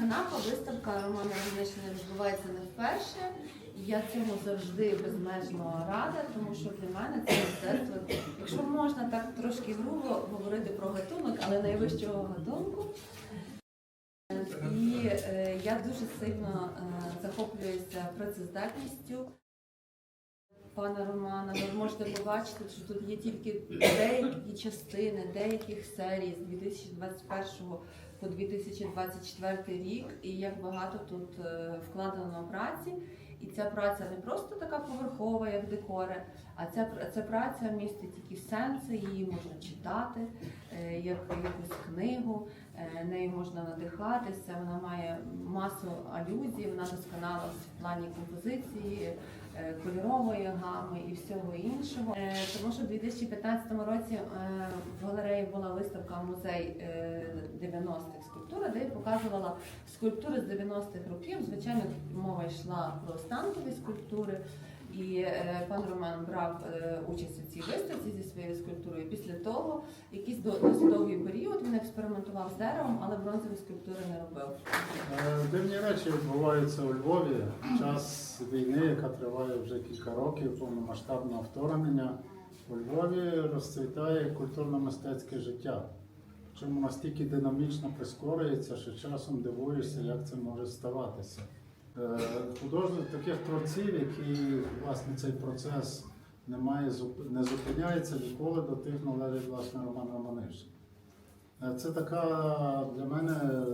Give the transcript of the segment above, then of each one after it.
Канапа виставка Романа Романишина відбувається не вперше. Я цьому завжди безмежно рада, тому що для мене це мистецтво, якщо можна так трошки грубо говорити про гатунок, але найвищого гатунку. І е, я дуже сильно е, захоплююся працездатністю пана Романа. Ви можете побачити, що тут є тільки деякі частини деяких серій з 2021 по 2024 рік, і як багато тут е, вкладено праці. І ця праця не просто така поверхова, як декори, а ця, ця праця містить якісь сенси, її можна читати, е, як якусь книгу, е, нею можна надихатися, вона має масу алюзій, вона досконала в плані композиції, кольорової гами і всього іншого. Е, Тому що в 2015 році е, в галереї була виставка музей е, 90-х скульптура, де я показувала скульптури з 90-х років. Звичайно, мова йшла про станкові скульптури. І е, пан Роман брав е, участь у цій виставці зі своєю скульптурою. Після того, якийсь досить довгий період, він експериментував з деревом, але бронзові скульптури не робив. Е, Дивні речі відбуваються у Львові. Час війни, яка триває вже кілька років, повномасштабного вторгнення. У Львові розцвітає культурно-мистецьке життя. Чому настільки динамічно прискорюється, що часом дивуєшся, як це може ставатися. Е, Художник таких творців, які власне цей процес не, має, не зупиняється ніколи до тих належить власне Роман Романишин. Е, Це така для мене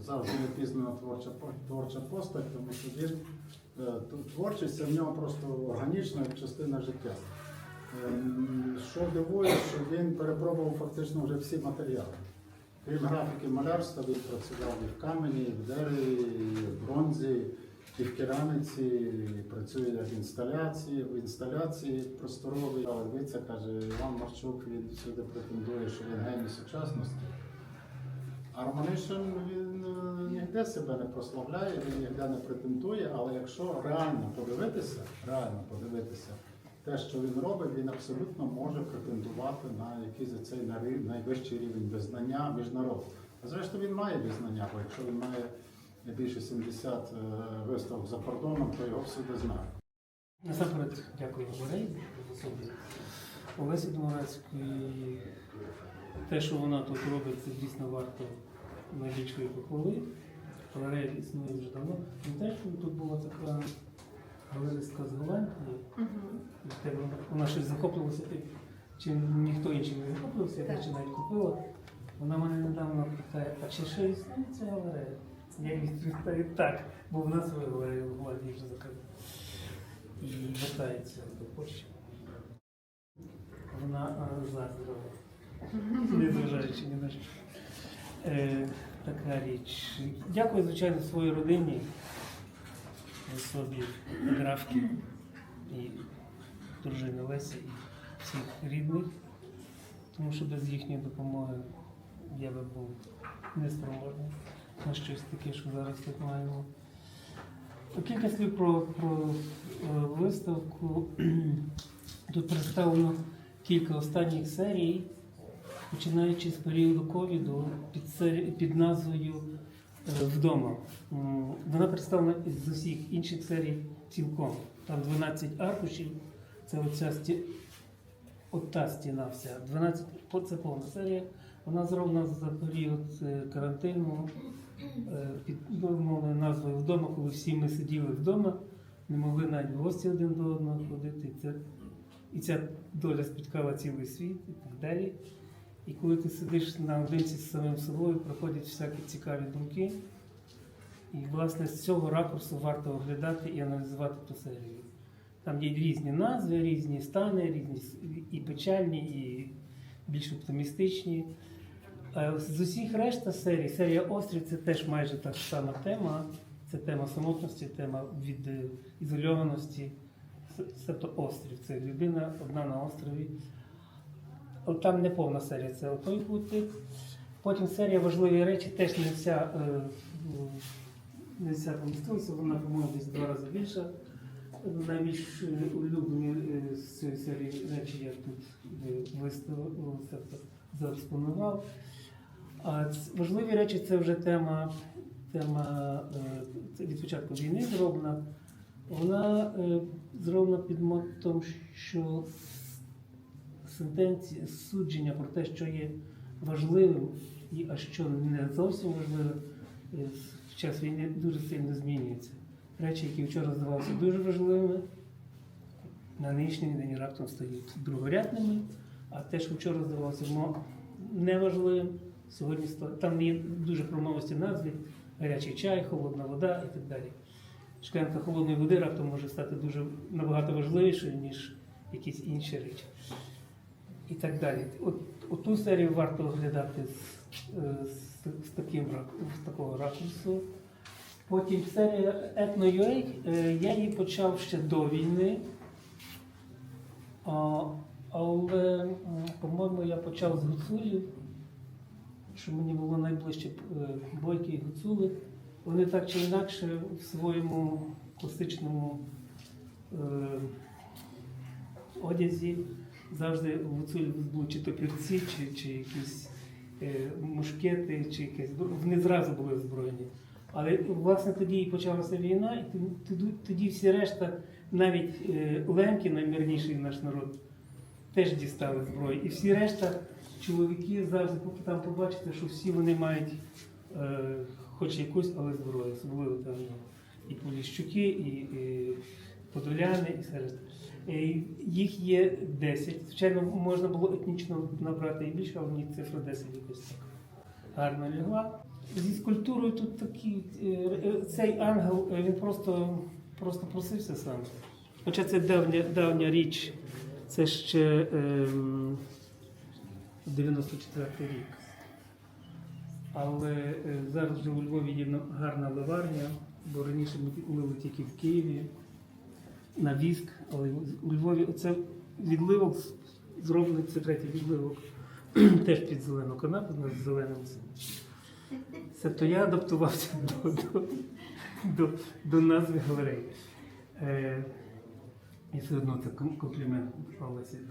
завжди впізнана творча, творча постать, тому що він е, творчість це в нього просто органічна частина життя. Що дивує, що він перепробував фактично вже всі матеріали. Крім графіки малярства, він працював і в камені, і в дереві, і в бронзі, і в кераміці, працює як інсталяції, в інсталяції просторовій. Але дивіться, каже, Іван Марчук, він сюди претендує, що він геній сучасності. А Романишин він е, ніде себе не прославляє, він ніде не претендує, але якщо реально подивитися, реально подивитися, те, що він робить, він абсолютно може претендувати на якийсь цей найвищий рівень визнання міжнародного. А зрештою він має визнання, бо якщо він має більше 70 е, виставок за кордоном, то його всюди знають. Насамперед дякую особі Олесі Домовецької. Те, що вона тут робить, це дійсно варто найбільшої похвали. Галерея існує вже давно. Пам'ятаєш, що тут була така галеристка з Голландії, тебе вона- щось захоплювалася тим, чим ніхто інший не захоплювався, я навіть купила. Вона мене недавно питає, а чи ще існує ця галерея? Я відповідаю так, бо в нас галерею в Голландії вже закрили і вертається до Польщі. Вона а, заздрила, незважаючи ні на що. Е, така річ. Дякую, звичайно, своїй родині, особі графки і дружини Лесі і всіх рідних, тому що без їхньої допомоги я би був неспроможний на щось таке, що зараз тут маємо. Кілька слів про, про е, виставку. Тут представлено кілька останніх серій, починаючи з періоду ковіду під, під назвою е, Вдома. Вона представлена з усіх інших серій цілком. Там 12 аркушів, це оця сті... от та стіна вся. 12, це повна серія. Вона зроблена за період е, карантину під умовною назвою вдома, коли всі ми сиділи вдома, не могли навіть в гості один до одного ходити. І, це, і ця доля спіткала цілий світ і так далі. І коли ти сидиш наодинці з самим собою, проходять всякі цікаві думки. І, власне, з цього ракурсу варто оглядати і аналізувати ту серію. Там є різні назви, різні стани, різні і печальні, і більш оптимістичні. Е, З усіх решта серій, серія Острів це теж майже та ж сама тема. Це тема самотності, тема від е, ізольованості. Тобто острів. Це людина одна на острові. Там не повна серія, це отой кутик. Потім серія важливі речі теж не вся, е, не вся помістилася, вона, по-моєму, десь два рази більша. Найбільш улюблені з цієї серії речі я тут виставив, ну, заекспонував. А важливі речі це вже тема тема е, від початку війни зроблена. Вона е, зроблена під мотом, що сентенція судження про те, що є важливим, і а що не зовсім важливе, е, в час війни дуже сильно змінюється. Речі, які вчора здавалися дуже важливими, на нинішній день раптом стають другорядними, а те, що вчора здавалося неважливим, сьогодні там є дуже промовисті назви, гарячий чай, холодна вода і так далі. Шклянка холодної води раптом може стати дуже набагато важливішою, ніж якісь інші речі. І так далі. От, от ту серію варто оглядати з, е, з, з, таким, з такого ракурсу. Потім серія Ethno.ua, е, я її почав ще до війни. Але, по-моєму, я почав з гуцулів, що мені було найближче е, бойки і гуцули. Вони так чи інакше в своєму класичному е, одязі завжди в гуцулів були чи топірці, чи, чи якісь е, мушкети, чи збро- вони зразу були озброєні. Але власне тоді і почалася війна, і тоді- тоді, всі решта, навіть е, лемки, наймирніший наш народ, теж дістали зброю. І всі решта чоловіки завжди, поки там побачите, що всі вони мають е, хоч якусь, але зброю, особливо там і Поліщуки, і, і Подоляни, і все решта. Е, Їх є 10. Звичайно, можна було етнічно набрати і більше, але мені цифра 10 якось так гарно лягла. Зі скульптурою тут такий е, е, цей ангел е, він просто, просто просився сам. Хоча це давня, давня річ, це ще ем, 94 рік. Але е, зараз вже у Львові є гарна ливарня, бо раніше ми лили тільки в Києві на віск, але у Львові оце відливок зроблений це третій відливок теж під зелену канапу з зеленим цим. Тобто я адаптувався до, до, до, до назви галереї. Е, і все одно це комплімент Олесі.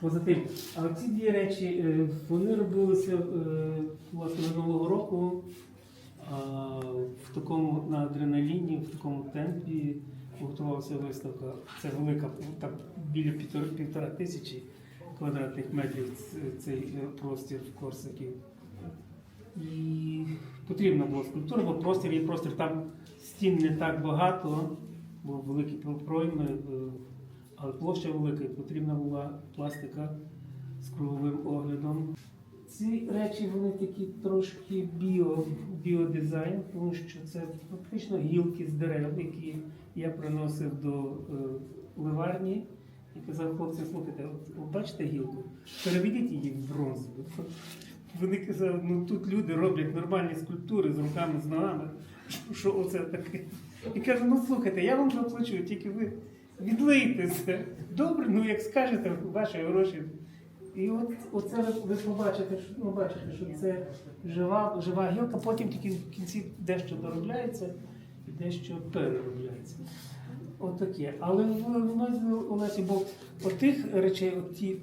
Поза а ці дві речі е, вони робилися е, власне минулого року в такому на адреналіні, в такому темпі готувалася виставка. Це велика, так біля півтора, півтора тисячі квадратних метрів цей простір в Корсакі. І потрібна була скульптура, бо простір є простір, там стін не так багато, бо великі пройми, е, але площа велика, потрібна була пластика з круговим оглядом. Ці речі вони такі трошки біо, біодизайн, тому що це фактично гілки з дерев, які я приносив до е, ливарні і казав, хлопці, слухайте, от бачите гілку, переведіть її в бронзу. Вони казали, ну тут люди роблять нормальні скульптури з руками, з ногами. Що оце таке? І кажу, ну слухайте, я вам заплачу, тільки ви відлийте це. Добре, ну як скажете, ваші гроші. І от оце ви, побачите, що, ну, бачите, що це жива, жива гілка, потім тільки в кінці дещо доробляється і дещо переробляється. Отаке. Але в, в назві Олесі, бо отих речей, от ті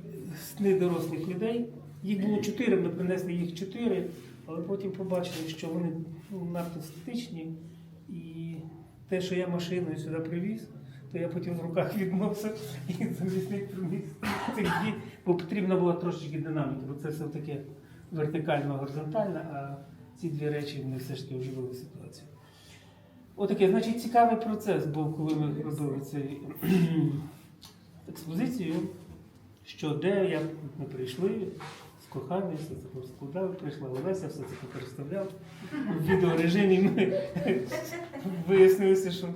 сни дорослих людей, їх було чотири, ми принесли їх чотири, але потім побачили, що вони ну, надто статичні. І те, що я машиною сюди привіз, то я потім в руках відмовився і замісник приніс цих дві, бо потрібна була трошечки динаміки, бо це все таке вертикально горизонтальне, а ці дві речі вони все ж таки оживили ситуацію. Отаке, значить, цікавий процес був, коли ми робили цю експозицію, що де як ми прийшли з коханою, все це розкладали, прийшла Олеся, все це переставляв. В відеорежимі ми вияснилося, що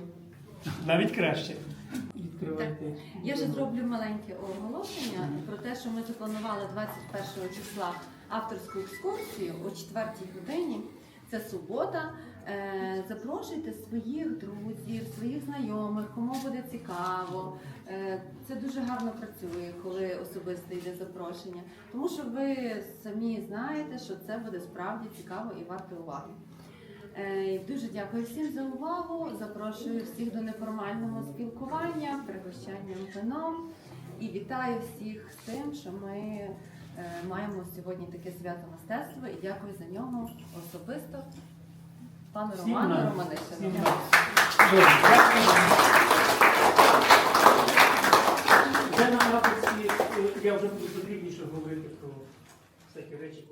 навіть краще. Відкривайте. Я ще зроблю маленьке оголошення про те, що ми запланували 21 числа авторську екскурсію о 4 годині. Це субота. Е, Запрошуйте своїх друзів, своїх знайомих, кому буде цікаво. Е, Це дуже гарно працює, коли особисто йде запрошення, тому що ви самі знаєте, що це буде справді цікаво і варто уваги. Е, Дуже дякую всім за увагу. Запрошую всіх до неформального спілкування, пригощання вином і вітаю всіх з тим, що ми е, маємо сьогодні таке свято мистецтва і дякую за нього особисто пану Роману. Романишину. Я вже буду потрібніше говорити про всякі речі,